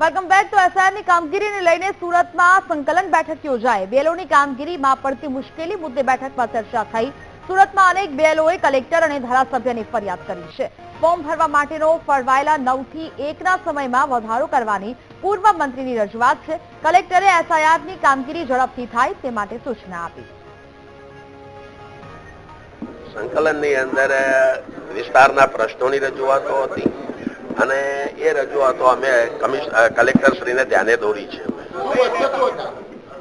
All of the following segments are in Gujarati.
Welcome back. તો એસઆઈઆરની કામગીરીને લઈને સુરતમાં સંકલન બેઠક યોજાઈ. બેલોની કામગીરીમાં પડતી મુશ્કેલી મુદ્દે બેઠકમાં ચર્ચા થઈ. સુરતમાં અનેક બેલોએ કલેક્ટર અને ધારાસભ્યની ફરિયાદ કરી છે. ફોર્મ ભરવા માટેનો ફળવાયેલા નવથી એકના સમયમાં વધારો કરવાની પૂર્વ મંત્રીની રજૂઆત છે. કલેક્ટરે એસઆઈઆરની કામગીરી ઝડપથી થાય તે માટે સૂચના આપી. સંકલનની અંદર વિસ્તારના પ્રશ્નોની રજૂઆતો હતી. અને એ રજૂઆતો અમે કલેક્ટર શ્રીને ધ્યાને દોરી છે.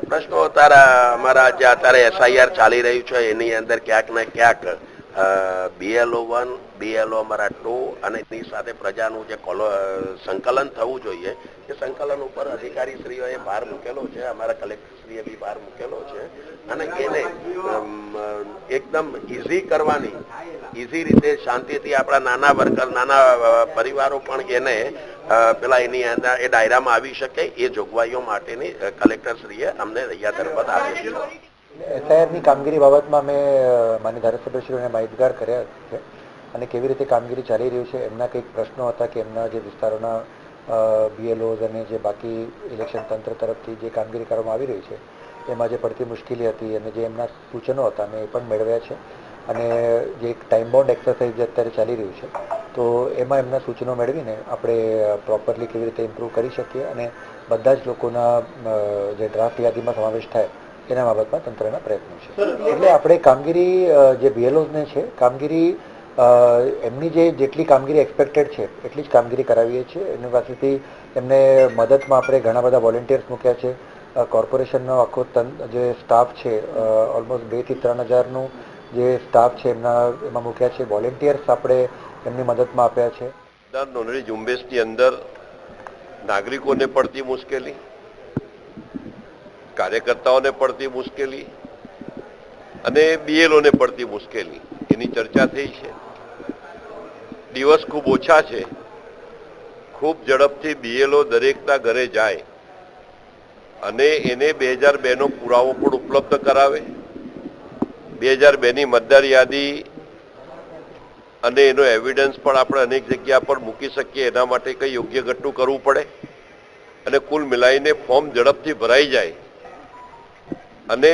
પ્રશ્નો અત્યારે અમારા જે અત્યારે એસઆઈઆર ચાલી રહ્યું છે, એની અંદર ક્યાંક ને ક્યાંક બીએલઓ વન બીએલઓ અમારા ટુ અને એની સાથે પ્રજાનું જે કોલો સંકલન થવું જોઈએ, એ સંકલન ઉપર અધિકારીશ્રીઓએ ભાર મૂકેલો છે, અમારા કલેક્ટરશ્રીએ બી ભાર મૂકેલો છે. અને એને એકદમ ઇઝી કરવાની ઇઝી રીતે શાંતિથી આપણા નાના વર્કર, નાના પરિવારો પણ એને પેલા એની અંદર એ ડાયરામાં આવી શકે, એ જોગવાઈઓ માટેની કલેક્ટરશ્રીએ અમને રહ્યા ધરપત આપી છે. એસઆઈઆરની કામગીરી બાબતમાં મેં માન્ય ધારાસભ્યશ્રીઓને માહિતગાર કર્યા છે અને કેવી રીતે કામગીરી ચાલી રહી છે એમના કંઈક પ્રશ્નો હતા કે એમના જે વિસ્તારોના બીએલઓઝ અને જે બાકી ઇલેક્શન તંત્ર તરફથી જે કામગીરી કરવામાં આવી રહી છે, એમાં જે પડતી મુશ્કેલી હતી અને જે એમના સૂચનો હતા મેં એ પણ મેળવ્યા છે. અને જે એક ટાઈમ બોન્ડ એક્સરસાઇઝ જે અત્યારે ચાલી રહ્યું છે તો એમાં એમના સૂચનો મેળવીને આપણે પ્રોપરલી કેવી રીતે ઇમ્પ્રૂવ કરી શકીએ અને બધા જ લોકોના જે ડ્રાફ્ટ યાદીમાં સમાવેશ થાય એના બાબતમાં તંત્રના પ્રયત્નો છે. એટલે આપણે કામગીરી જે બીએલઓઝને છે કામગીરી એમની જે જેટલી કામગીરી એક્સપેક્ટેડ છે એટલી જ કામગીરી કરાવીએ છીએ. એની પાસેથી એમને મદદમાં આપણે ઘણા બધા વોલેન્ટિયર્સ મૂક્યા છે. કોર્પોરેશનનો આખો જે સ્ટાફ છે ઓલમોસ્ટ બેથી ત્રણ હજારનું જે સ્ટાફ છે એમના, એમાં મૂક્યા છે. વોલેન્ટિયર્સ આપણે એમની મદદમાં આપ્યા છે. મતદાર નોંધણી ઝુંબેશની અંદર નાગરિકોને પડતી મુશ્કેલી, કાર્યકર્તાઓને પડતી મુશ્કેલી અને બીએલઓને પડતી મુશ્કેલી, એની ચર્ચા થઈ છે. દિવસ ખૂબ ઓછા છે. ખૂબ ઝડપથી બીએલઓ દરેકના ઘરે જાય અને એને બે હજાર બેનો પુરાવો પણ ઉપલબ્ધ કરાવે. બે હજાર બેની મતદાર યાદી અને એનો એવિડન્સ પણ આપણે અનેક જગ્યા પર મૂકી શકીએ. એના માટે કંઈ યોગ્ય ઘટનું કરવું પડે અને કુલ મિલાઈને ફોર્મ ઝડપથી ભરાઈ જાય. અને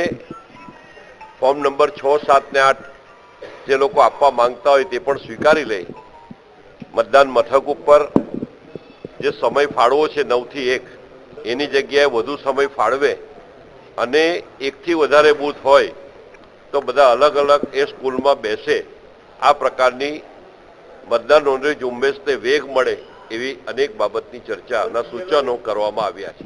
ફોર્મ નંબર છ, સાત ને આઠ જે લોકો આપવા માંગતા હોય તે પણ સ્વીકારી લે. મતદાન મથક ઉપર જે સમય ફાળવો છે નવથી એક, એની જગ્યાએ વધુ સમય ફાળવે અને એકથી વધારે બૂથ હોય તો બધા અલગ અલગ એ સ્કૂલમાં બેસે. આ પ્રકારની મતદાર નોંધણી ઝુંબેશને વેગ મળે એવી અનેક બાબતની ચર્ચા અને સૂચનો કરવામાં આવ્યા છે.